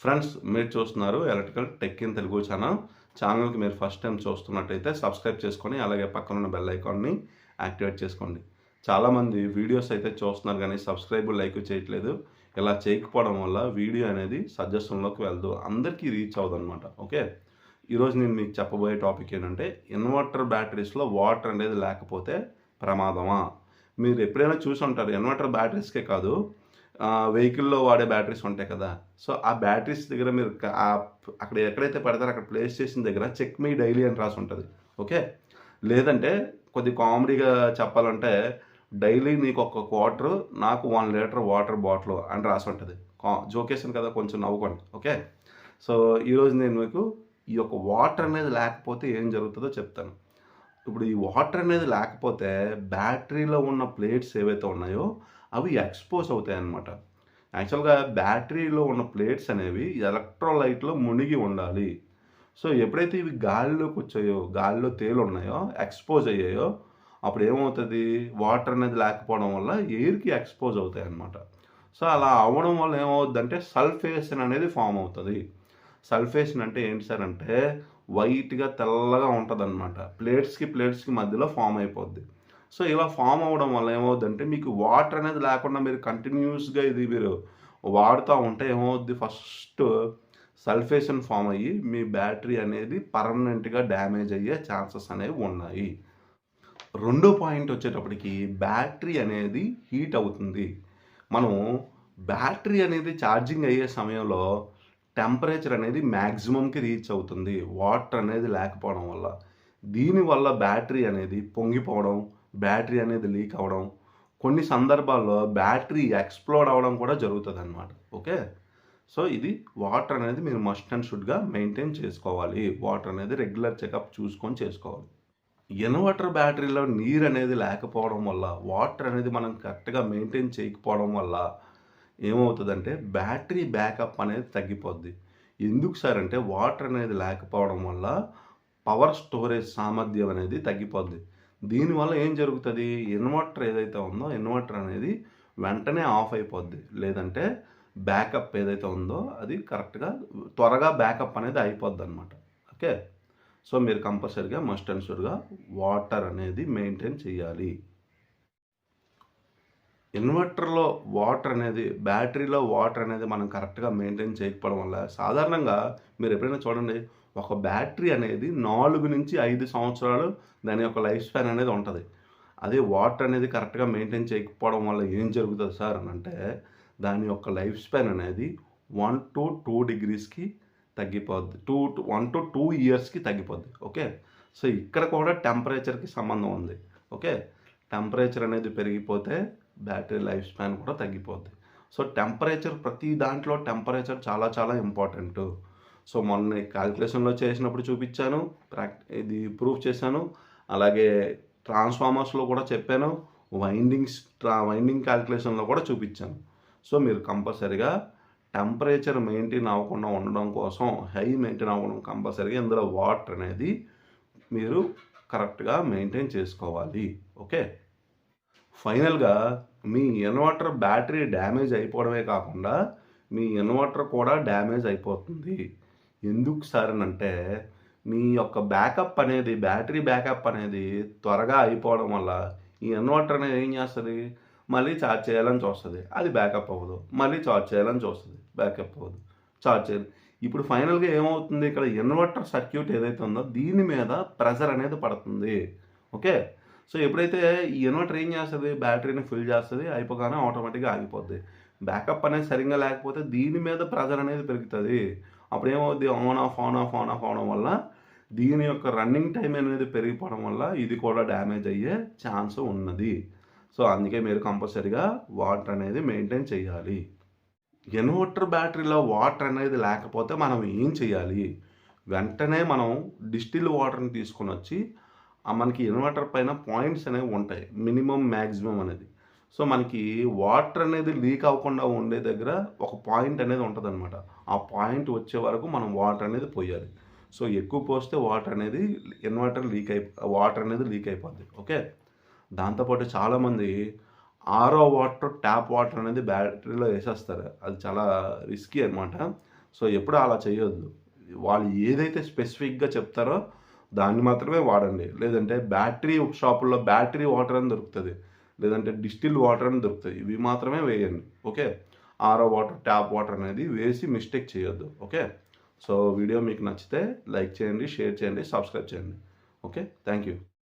Friends మీరు చూస్తున్నారు electrical tech in Telugu channel. ఛానల్కి మీరు ఫస్ట్ టైం చూస్తున్నట్టయితే సబ్స్క్రైబ్ చేసుకొని అలాగే పక్కన ఉన్న బెల్ ఐకాన్ని యాక్టివేట్ చేసుకోండి. చాలామంది వీడియోస్ అయితే చూస్తున్నారు కానీ సబ్స్క్రైబ్ లైక్ చేయట్లేదు. ఇలా చేయకపోవడం వల్ల వీడియో అనేది సజెషన్లోకి వెళ్దు అందరికీ రీచ్ అవ్వదు అనమాట ఓకే? ఈరోజు నేను మీకు చెప్పబోయే టాపిక్ ఏంటంటే ఇన్వర్టర్ బ్యాటరీస్లో వాటర్ అనేది లేకపోతే ప్రమాదమా? మీరు ఎప్పుడైనా చూసి ఉంటారు ఇన్వర్టర్ బ్యాటరీస్కే కాదు వెహికల్లో వాడే బ్యాటరీస్ ఉంటాయి కదా. సో ఆ బ్యాటరీస్ దగ్గర మీరు అక్కడ ఎక్కడైతే పడతారో అక్కడ ప్లేస్ స్టేషన్ దగ్గర చెక్ మీ డైలీ అని రాసి ఉంటుంది. ఓకే? లేదంటే కొద్ది కామెడీగా చెప్పాలంటే డైలీ నీకు ఒక క్వార్టర్ నాకు వన్ లీటర్ వాటర్ బాటిల్ అని రాసి ఉంటుంది. జోకేషన్ కదా కొంచెం నవ్వుకోండి. ఓకే? సో ఈరోజు నేను మీకు ఈ యొక్క వాటర్ అనేది లేకపోతే ఏం జరుగుతుందో చెప్తాను. ఇప్పుడు ఈ వాటర్ అనేది లేకపోతే బ్యాటరీలో ఉన్న ప్లేట్స్ ఏవైతే ఉన్నాయో అవి ఎక్స్పోజ్ అవుతాయి అన్నమాట యాక్చువల్గా బ్యాటరీలో ఉన్న ప్లేట్స్ అనేవి ఎలక్ట్రోలైట్లో మునిగి ఉండాలి. సో ఎప్పుడైతే ఇవి గాలిలోకి వచ్చాయో గాలిలో తేలు ఉన్నాయో ఎక్స్పోజ్ అయ్యాయో అప్పుడు ఏమవుతుంది? వాటర్ అనేది లేకపోవడం వల్ల ఎయిర్కి ఎక్స్పోజ్ అవుతాయి అన్నమాట సో అలా అవ్వడం వల్ల ఏమవుతుందంటే సల్ఫేషన్ అనేది ఫామ్ అవుతుంది. సల్ఫేషన్ అంటే ఏంటి సార్ అంటే వైట్గా తెల్లగా ఉంటుంది అనమాట ప్లేట్స్కి ప్లేట్స్కి మధ్యలో ఫామ్ అయిపోద్ది. సో ఇలా ఫామ్ అవ్వడం వల్ల ఏమవుతుందంటే మీకు వాటర్ అనేది లేకుండా మీరు కంటిన్యూస్గా ఇది మీరు వాడుతూ ఉంటే ఏమవుద్ది? ఫస్ట్ సల్ఫేషన్ ఫామ్ అయ్యి మీ బ్యాటరీ అనేది పర్మనెంట్గా డ్యామేజ్ అయ్యే ఛాన్సెస్ అనేవి ఉన్నాయి. రెండో పాయింట్ వచ్చేటప్పటికి బ్యాటరీ అనేది హీట్ అవుతుంది. మనం బ్యాటరీ అనేది ఛార్జింగ్ అయ్యే సమయంలో టెంపరేచర్ అనేది మ్యాక్సిమంకి రీచ్ అవుతుంది. వాటర్ అనేది లేకపోవడం వల్ల. దీనివల్ల బ్యాటరీ అనేది పొంగిపోవడం బ్యాటరీ అనేది లీక్ అవ్వడం కొన్ని సందర్భాల్లో బ్యాటరీ ఎక్స్ప్లోడ్ అవ్వడం కూడా జరుగుతుంది అనమాట ఓకే? సో ఇది వాటర్ అనేది మీరు మస్ట్ అండ్ షుడ్గా మెయింటైన్ చేసుకోవాలి. వాటర్ అనేది రెగ్యులర్ చెకప్ చూసుకొని చేసుకోవాలి. ఇన్వర్టర్ బ్యాటరీలో నీరు అనేది లేకపోవడం వల్ల వాటర్ అనేది మనం కరెక్ట్గా మెయింటైన్ చేయకపోవడం వల్ల ఏమవుతుందంటే బ్యాటరీ బ్యాకప్ అనేది తగ్గిపోద్ది. ఎందుకు సార్ అంటే వాటర్ అనేది లేకపోవడం వల్ల పవర్ స్టోరేజ్ సామర్థ్యం అనేది తగ్గిపోద్ది. దీనివల్ల ఏం జరుగుతుంది? ఇన్వర్టర్ ఏదైతే ఉందో ఇన్వర్టర్ అనేది వెంటనే ఆఫ్ అయిపోద్ది. లేదంటే బ్యాకప్ ఏదైతే ఉందో అది కరెక్ట్గా త్వరగా బ్యాకప్ అనేది అయిపోద్ది అనమాట ఓకే? సో మీరు కంపల్సరీగా మస్ట్ అండ్ షూర్గా వాటర్ అనేది మెయింటైన్ చేయాలి ఇన్వర్టర్లో వాటర్ అనేది బ్యాటరీలో వాటర్ అనేది మనం కరెక్ట్గా మెయింటైన్ చేయకపోవడం వల్ల సాధారణంగా మీరు ఎప్పుడైనా చూడండి ఒక బ్యాటరీ అనేది నాలుగు నుంచి ఐదు సంవత్సరాలు దాని యొక్క లైఫ్ స్పాన్ అనేది ఉంటుంది. అదే వాటర్ అనేది కరెక్ట్గా మెయింటైన్ చేయకపోవడం వల్ల ఏం జరుగుతుంది సార్ అని అంటే దాని యొక్క లైఫ్ స్పాన్ అనేది వన్ టు టూ డిగ్రీస్కి తగ్గిపోద్ది. Two to one to two ఇయర్స్కి తగ్గిపోద్ది. ఓకే? సో ఇక్కడ కూడా టెంపరేచర్కి సంబంధం ఉంది. ఓకే? టెంపరేచర్ అనేది పెరిగిపోతే బ్యాటరీ లైఫ్ స్పాన్ కూడా తగ్గిపోద్ది. సో టెంపరేచర్ ప్రతి దాంట్లో టెంపరేచర్ చాలా చాలా ఇంపార్టెంట్. సో మొన్న క్యాలిక్యులేషన్లో చేసినప్పుడు చూపించాను. ప్రాక్టీ ఇది ప్రూఫ్ చేశాను. అలాగే ట్రాన్స్ఫార్మర్స్లో కూడా చెప్పాను. వైండింగ్స్ ట్రా వైండింగ్ క్యాలిక్యులేషన్లో కూడా చూపించాను. సో మీరు కంపల్సరీగా టెంపరేచర్ మెయింటైన్ అవ్వకుండా ఉండడం కోసం హై మెయింటైన్ అవ్వడం కంపల్సరీగా ఇందులో వాటర్ అనేది మీరు కరెక్ట్గా మెయింటైన్ చేసుకోవాలి. ఓకే? ఫైనల్గా మీ ఇన్వర్టర్ బ్యాటరీ డ్యామేజ్ అయిపోవడమే కాకుండా మీ ఇన్వర్టర్ కూడా డ్యామేజ్ అయిపోతుంది. ఎందుకు సార్ అని అంటే మీ యొక్క బ్యాకప్ అనేది బ్యాటరీ బ్యాకప్ అనేది త్వరగా అయిపోవడం వల్ల ఈ ఇన్వర్టర్ అనేది ఏం చేస్తుంది? మళ్ళీ ఛార్జ్ చేయాలని చూస్తుంది. అది బ్యాకప్ అవ్వదు. మళ్ళీ ఛార్జ్ చేయాలని చూస్తుంది. బ్యాకప్ అవ్వదు. ఛార్జ్ చేయాలి ఇప్పుడు ఫైనల్గా ఏమవుతుంది? ఇక్కడ ఇన్వర్టర్ సర్క్యూట్ ఏదైతే ఉందో దీని మీద ప్రెషర్ అనేది పడుతుంది. ఓకే? సో ఎప్పుడైతే ఈ ఇన్వర్టర్ ఏం చేస్తుంది? బ్యాటరీని ఫిల్ చేస్తుంది. అయిపోగానే ఆటోమేటిక్గా ఆగిపోద్ది. బ్యాకప్ అనేది సరిగ్గా లేకపోతే దీని మీద ప్రెజర్ అనేది పెరుగుతుంది. అప్పుడు ఏమవుద్ది on off on off on off అవడం వల్ల దీని యొక్క రన్నింగ్ టైం అనేది పెరిగిపోవడం వల్ల ఇది కూడా డ్యామేజ్ అయ్యే ఛాన్స్ ఉన్నది. సో అందుకే మీరు కంపల్సరీగా వాటర్ అనేది మెయింటైన్ చేయాలి. ఇన్వర్టర్ బ్యాటరీలో వాటర్ అనేది లేకపోతే మనం ఏం చేయాలి? వెంటనే మనం డిస్టిల్ వాటర్ని తీసుకొని వచ్చి మనకి ఇన్వర్టర్ పైన పాయింట్స్ అనేవి ఉంటాయి. మినిమం మ్యాక్సిమం అనేది. సో మనకి వాటర్ అనేది లీక్ అవ్వకుండా ఉండే దగ్గర ఒక పాయింట్ అనేది ఉంటుంది అనమాట ఆ పాయింట్ వచ్చే వరకు మనం వాటర్ అనేది పోయాలి. సో ఎక్కువ పోస్తే వాటర్ అనేది ఇన్వర్టర్ లీక్ అయి వాటర్ అనేది లీక్ అయిపోద్ది. ఓకే? దాంతోపాటు చాలామంది ఆరో వాటర్ ట్యాప్ వాటర్ అనేది బ్యాటరీలో వేసేస్తారు. అది చాలా రిస్కీ అనమాట సో ఎప్పుడు అలా చేయొద్దు. వాళ్ళు ఏదైతే స్పెసిఫిక్గా చెప్తారో దాన్ని మాత్రమే వాడండి. లేదంటే బ్యాటరీ షాపుల్లో బ్యాటరీ వాటర్ అని దొరుకుతుంది. లేదంటే డిస్టిల్ వాటర్ అని దొరుకుతుంది ఇవి మాత్రమే వేయండి. Okay? RO water tap water అనేది వేసి మిస్టేక్ చేయొద్దు. ఓకే? సో వీడియో మీకు నచ్చితే లైక్ చేయండి షేర్ చేయండి సబ్స్క్రైబ్ చేయండి. ఓకే? Thank you.